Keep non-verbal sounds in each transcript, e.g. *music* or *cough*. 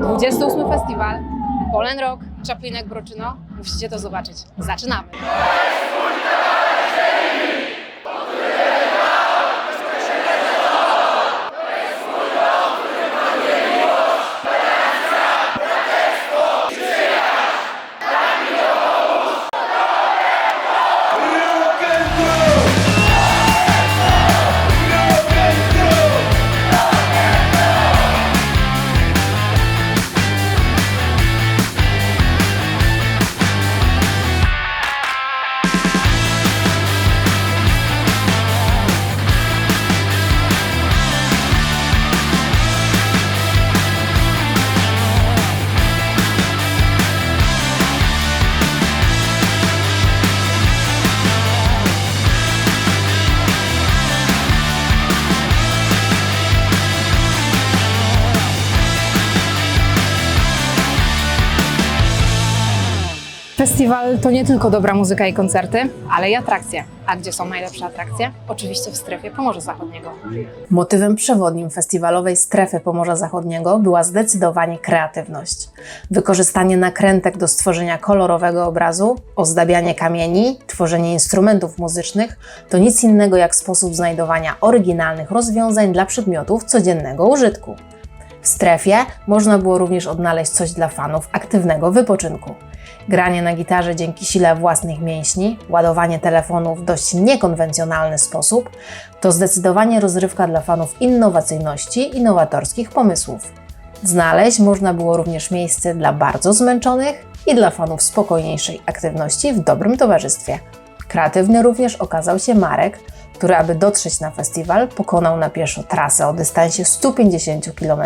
28 festiwal, Polen Rock, Czaplinek Broczyno. Musicie to zobaczyć. Zaczynamy! Festiwal to nie tylko dobra muzyka i koncerty, ale i atrakcje. A gdzie są najlepsze atrakcje? Oczywiście w strefie Pomorza Zachodniego. Motywem przewodnim festiwalowej strefy Pomorza Zachodniego była zdecydowanie kreatywność. Wykorzystanie nakrętek do stworzenia kolorowego obrazu, ozdabianie kamieni, tworzenie instrumentów muzycznych to nic innego jak sposób znajdowania oryginalnych rozwiązań dla przedmiotów codziennego użytku. W strefie można było również odnaleźć coś dla fanów aktywnego wypoczynku. Granie na gitarze dzięki sile własnych mięśni, ładowanie telefonu w dość niekonwencjonalny sposób to zdecydowanie rozrywka dla fanów innowacyjności i nowatorskich pomysłów. Znaleźć można było również miejsce dla bardzo zmęczonych i dla fanów spokojniejszej aktywności w dobrym towarzystwie. Kreatywny również okazał się Marek, który aby dotrzeć na festiwal pokonał na pieszo trasę o dystansie 150 km.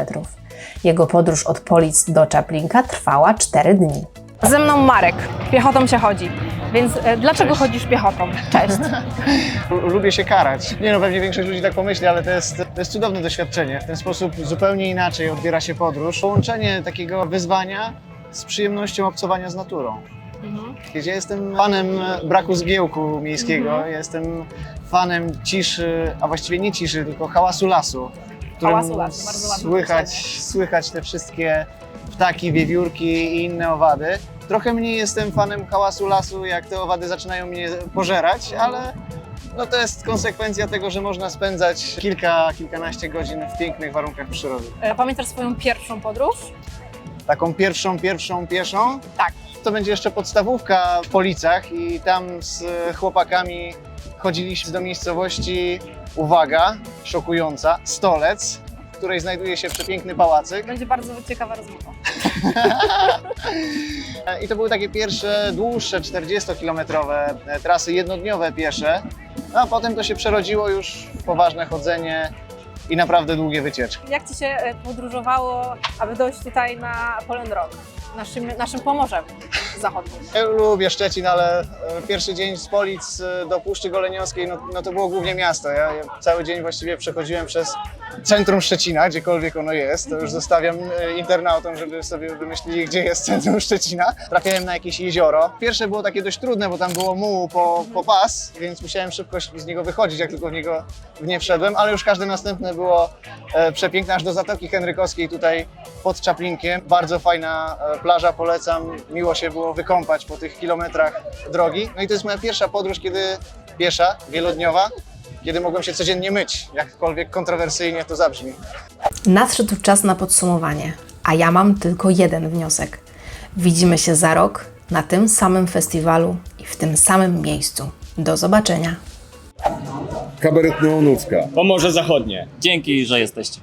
Jego podróż od Polic do Czaplinka trwała 4 dni. Ze mną Marek. Piechotą się chodzi. Więc e, dlaczego chodzisz piechotą? Cześć. Lu- *laughs* Lubię się karać. Nie no, pewnie większość ludzi tak pomyśli, ale to jest, to jest cudowne doświadczenie. W ten sposób zupełnie inaczej odbiera się podróż. Połączenie takiego wyzwania z przyjemnością obcowania z naturą. Gdzie jestem fanem braku zgiełku miejskiego, jestem fanem ciszy, a właściwie nie ciszy, tylko hałasu lasu. w którym Hałasu lasu, bardzo słychać, słychać te wszystkie ptaki, wiewiórki i inne owady. Trochę mniej jestem fanem hałasu lasu, jak te owady zaczynają mnie pożerać, ale no to jest konsekwencja tego, że można spędzać kilka, kilkanaście godzin w pięknych warunkach przyrody. E, Pamiętasz swoją pierwszą podróż? Taką pierwszą, pierwszą, pieszą, Tak. to będzie jeszcze podstawówka w Policach i tam z chłopakami chodziliśmy do miejscowości, uwaga, szokująca, Stolec, w której znajduje się przepiękny pałacyk. Będzie bardzo ciekawa rozmowa. *laughs* I to były takie pierwsze dłuższe 40-kilometrowe e, trasy jednodniowe piesze, no a potem to się przerodziło już w poważne chodzenie i naprawdę długie wycieczki. Jak Ci się e, podróżowało, aby dojść tutaj na Polen Rock, naszym, naszym Pomorzem Zachodnim? Ja lubię Szczecin, ale e, pierwszy dzień z Polic e, do Puszczy Goleniowskiej, no, no to było głównie miasto. Ja, ja cały dzień właściwie przechodziłem przez centrum Szczecina, gdziekolwiek ono jest. To już zostawiam e, internautom, żeby sobie wymyślili, gdzie jest centrum Szczecina. Trafiałem na jakieś jezioro. Pierwsze było takie dość trudne, bo tam było mułu po, po pas, więc musiałem szybko z niego wychodzić, jak tylko w niego w nie wszedłem, ale już każde następne było przepiękne, aż do Zatoki Henrykowskiej tutaj pod Czaplinkiem. Bardzo fajna plaża, polecam. Miło się było wykąpać po tych kilometrach drogi. No i to jest moja pierwsza podróż, kiedy piesza, wielodniowa, kiedy mogłem się codziennie myć, jakkolwiek kontrowersyjnie to zabrzmi. Nadszedł czas na podsumowanie, a ja mam tylko jeden wniosek. Widzimy się za rok na tym samym festiwalu i w tym samym miejscu. Do zobaczenia. Kabaret Neonucka. Pomorze Zachodnie. Dzięki, że jesteście.